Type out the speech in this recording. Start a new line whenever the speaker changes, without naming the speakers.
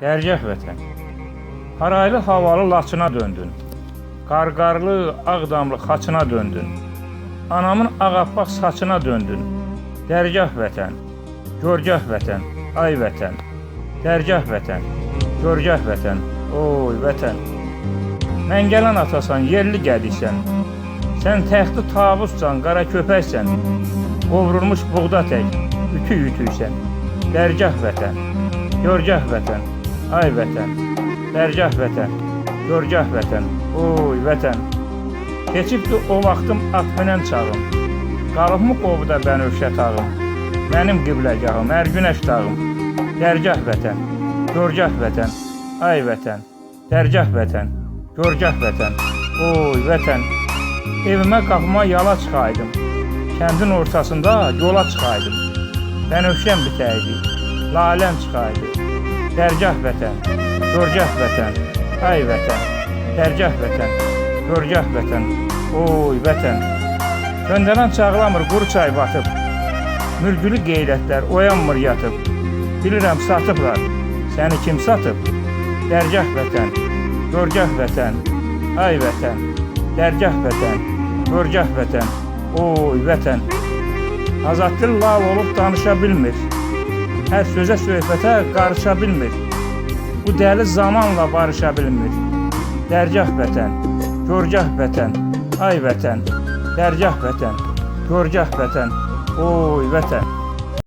Dərgah vətən. Haraylı havalı Laçına döndün. Qarqarlı, ağdamlı xaçına döndün. Anamın ağappaq saçına döndün. Dərgah vətən. Görgah vətən. Ay vətən. Dərgah vətən. Görgah vətən. Oy vətən. Məngələn atasan, yerli gədisən. Sən təxti tavussan, qara köpəksən. Qovrulmuş buğda tək, ütü ütüysən. Dərgah vətən. Görgah vətən. Ay vətən. Dərgah vətən. Görgah vətən. Oy vətən. Keçibdi o vaxtım at minən çağım. Qalıbmı qovuda bənövşə tağım. Mənim qibləgahım, hər günəş dağım. Dərgah vətən. Görgah vətən. Ay vətən. Dərgah vətən. Görgah vətən. Oy vətən. Evimə qapıma yala çıxaydım. Kəndin ortasında yola çıxaydım. Bənövşəm bitəydi. Laləm çıxaydı. Dərgah vətən. Görgah vətən. Ay vətən. Dərgah vətən. Görgah vətən. Oy vətən. Göndərən çağlamır quru çay batıb. Mürgülü qeyrətlər oyanmır yatıb. Bilirəm satıblar. Səni kim satıb? Dərgah vətən. Görgah vətən. Ay vətən. Dərgah vətən. Görgah vətən. Oy vətən. Azaddır lav olub danışa bilmir. Hər sözə söhbətə qarışa bilmir. Bu dəli zamanla barışa bilmir. Dərgah vətən, görgah vətən, ay vətən, dərgah vətən, görgah vətən, oy vətən.